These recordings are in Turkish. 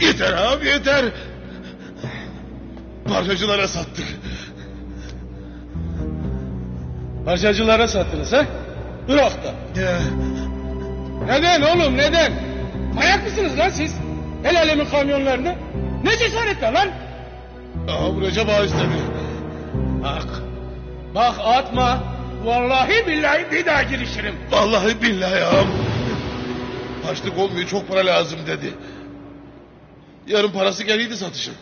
Yeter abi yeter. Parçacılara sattık. Parçacılara sattınız ha? Irak'ta. Neden oğlum neden? Ayak mısınız lan siz? El alemin kamyonlarını. Ne cesaretle lan? Ağam Recep Ağa istedi. Bak. Bak atma. Vallahi billahi bir daha girişirim. Vallahi billahi ağam. Harçlık olmuyor çok para lazım dedi. Yarın parası geliydi satışın.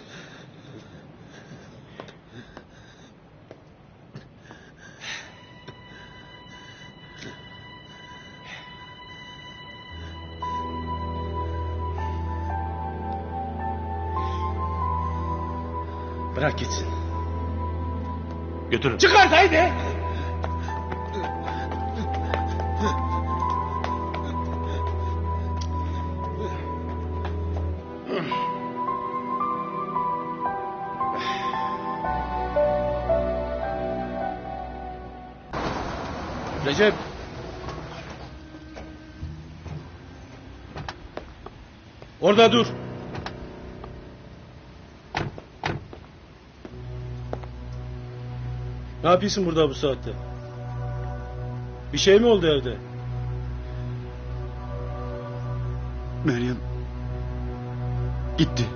Bırak gitsin. Götürün. Çıkart haydi. Recep. Orada dur. Ne yapıyorsun burada bu saatte? Bir şey mi oldu evde? Meryem gitti.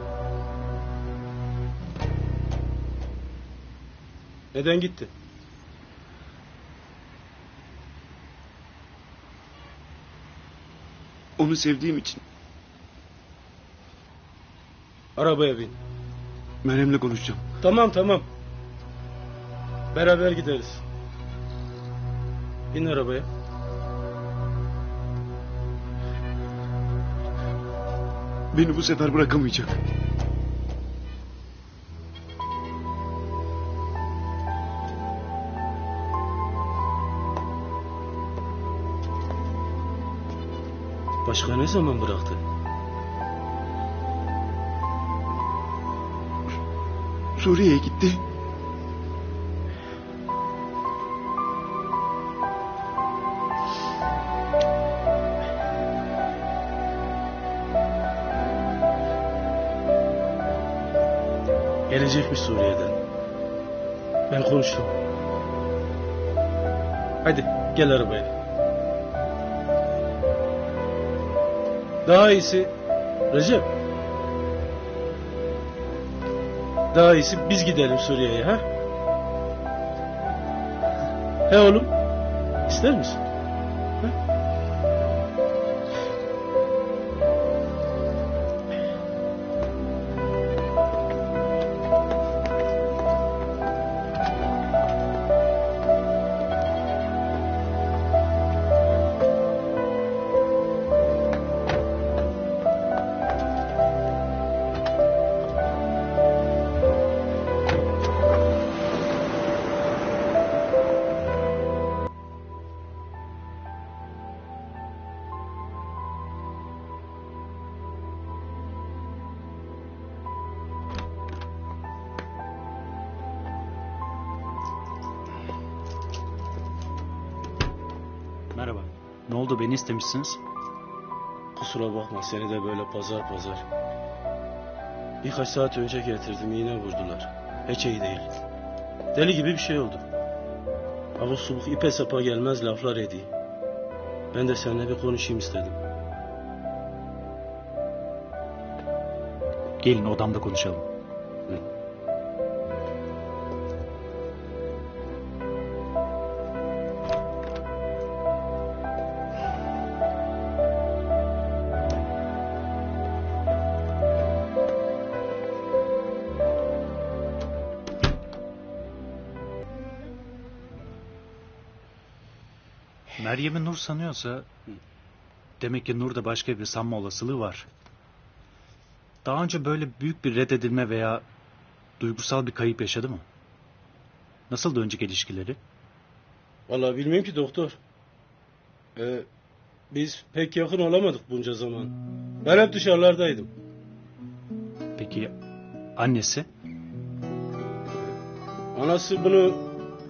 Neden gitti? Onu sevdiğim için Arabaya bin. Meryem'le konuşacağım. Tamam tamam. Beraber gideriz. Bin arabaya. Beni bu sefer bırakamayacak. Başka ne zaman bıraktı? Suriye'ye gitti. Gelecekmiş Suriye'den. Ben konuştum. Hadi gel arabaya. Daha iyisi Recep. Daha iyisi biz gidelim Suriye'ye ha? He oğlum? İster misin? Ha? Ne oldu beni istemişsiniz? Kusura bakma seni de böyle pazar pazar. Birkaç saat önce getirdim iğne vurdular. Hiç iyi değil. Deli gibi bir şey oldu. Avuz subuk ipe sapa gelmez laflar edeyim. Ben de seninle bir konuşayım istedim. Gelin odamda konuşalım. Meryem'i Nur sanıyorsa demek ki Nur'da başka bir sanma olasılığı var. Daha önce böyle büyük bir reddedilme veya duygusal bir kayıp yaşadı mı? Nasıldı önceki ilişkileri? Vallahi bilmiyorum ki doktor. Ee, biz pek yakın olamadık bunca zaman. Ben hep dışarılardaydım. Peki annesi? Anası bunu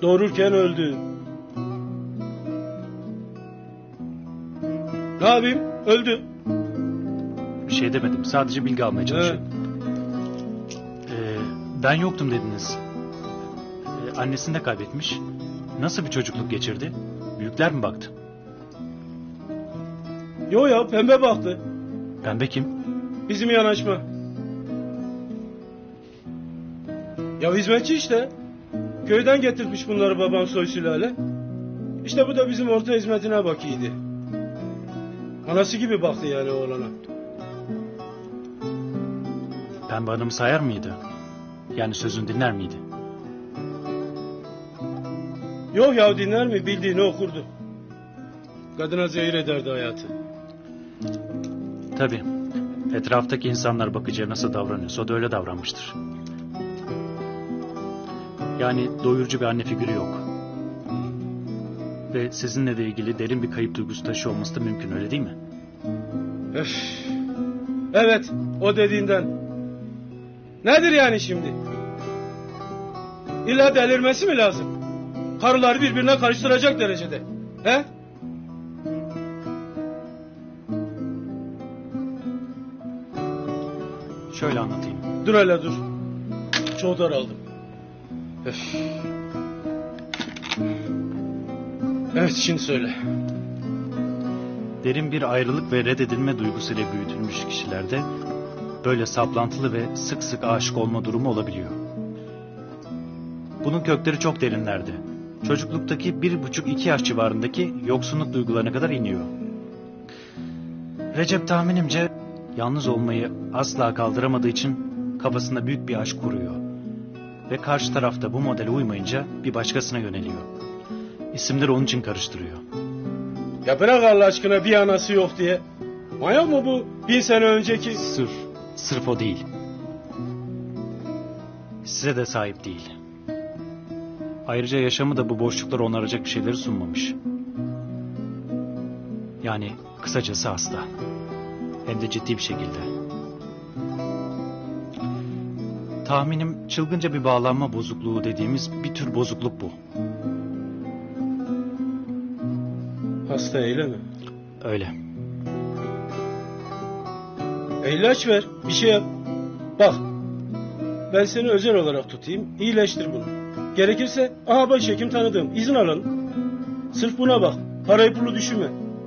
doğururken öldü. Ne yapayım? Öldü. Bir şey demedim. Sadece bilgi almaya çalışıyorum. Ee, ben yoktum dediniz. Ee, annesini de kaybetmiş. Nasıl bir çocukluk geçirdi? Büyükler mi baktı? Yo ya pembe baktı. Pembe kim? Bizim yanaşma. Ya hizmetçi işte. Köyden getirmiş bunları babam soy sülale. İşte bu da bizim orta hizmetine bakıydı. Anası gibi baktı yani oğlana. Pembe Hanım sayar mıydı? Yani sözünü dinler miydi? Yok ya dinler mi bildiğini okurdu. Kadına zehir ederdi hayatı. Tabii. Etraftaki insanlar bakıcıya nasıl davranıyorsa o da öyle davranmıştır. Yani doyurucu bir anne figürü yok. Ve sizinle de ilgili derin bir kayıp duygusu taşıyor olması da mümkün öyle değil mi? Öf. Evet o dediğinden. Nedir yani şimdi? İlla delirmesi mi lazım? Karıları birbirine karıştıracak derecede. He? Şöyle anlatayım. Dur hele dur. Çok daraldım. Öf. Evet şimdi söyle. Derin bir ayrılık ve reddedilme duygusuyla büyütülmüş kişilerde böyle saplantılı ve sık sık aşık olma durumu olabiliyor. Bunun kökleri çok derinlerde. Çocukluktaki bir buçuk iki yaş civarındaki yoksunluk duygularına kadar iniyor. Recep tahminimce yalnız olmayı asla kaldıramadığı için kafasında büyük bir aşk kuruyor. Ve karşı tarafta bu modele uymayınca bir başkasına yöneliyor. İsimleri onun için karıştırıyor. Ya bırak Allah aşkına bir anası yok diye. Manyak mı bu bin sene önceki? Sırf, sırf o değil. Size de sahip değil. Ayrıca yaşamı da bu boşlukları onaracak bir şeyleri sunmamış. Yani kısacası hasta. Hem de ciddi bir şekilde. Tahminim çılgınca bir bağlanma bozukluğu dediğimiz bir tür bozukluk bu. Hasta eyle mi? Öyle. E ilaç ver, bir şey yap. Bak, ben seni özel olarak tutayım, iyileştir bunu. Gerekirse, aha başhekim tanıdığım, izin alalım. Sırf buna bak, parayı pulu düşünme.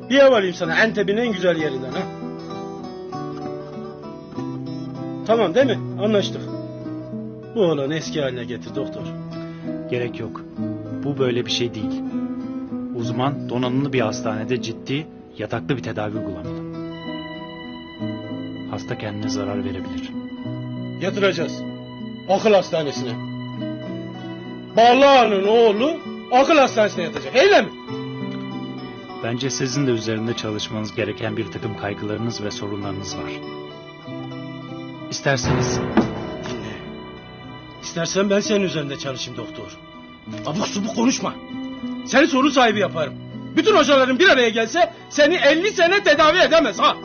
Bir ev alayım sana, Enteb'in en güzel yerinden ha. Tamam değil mi? Anlaştık. Bu olanı eski haline getir doktor. Gerek yok. Bu böyle bir şey değil. Uzman donanımlı bir hastanede ciddi, yataklı bir tedavi uygulamalı. Hasta kendine zarar verebilir. Yatıracağız. Akıl hastanesine. Bağlı oğlu akıl hastanesine yatacak. Öyle mi? Bence sizin de üzerinde çalışmanız gereken bir takım kaygılarınız ve sorunlarınız var. İsterseniz İstersen ben senin üzerinde çalışayım doktor. Abuk subuk konuşma. Seni soru sahibi yaparım. Bütün hocaların bir araya gelse seni 50 sene tedavi edemez ha.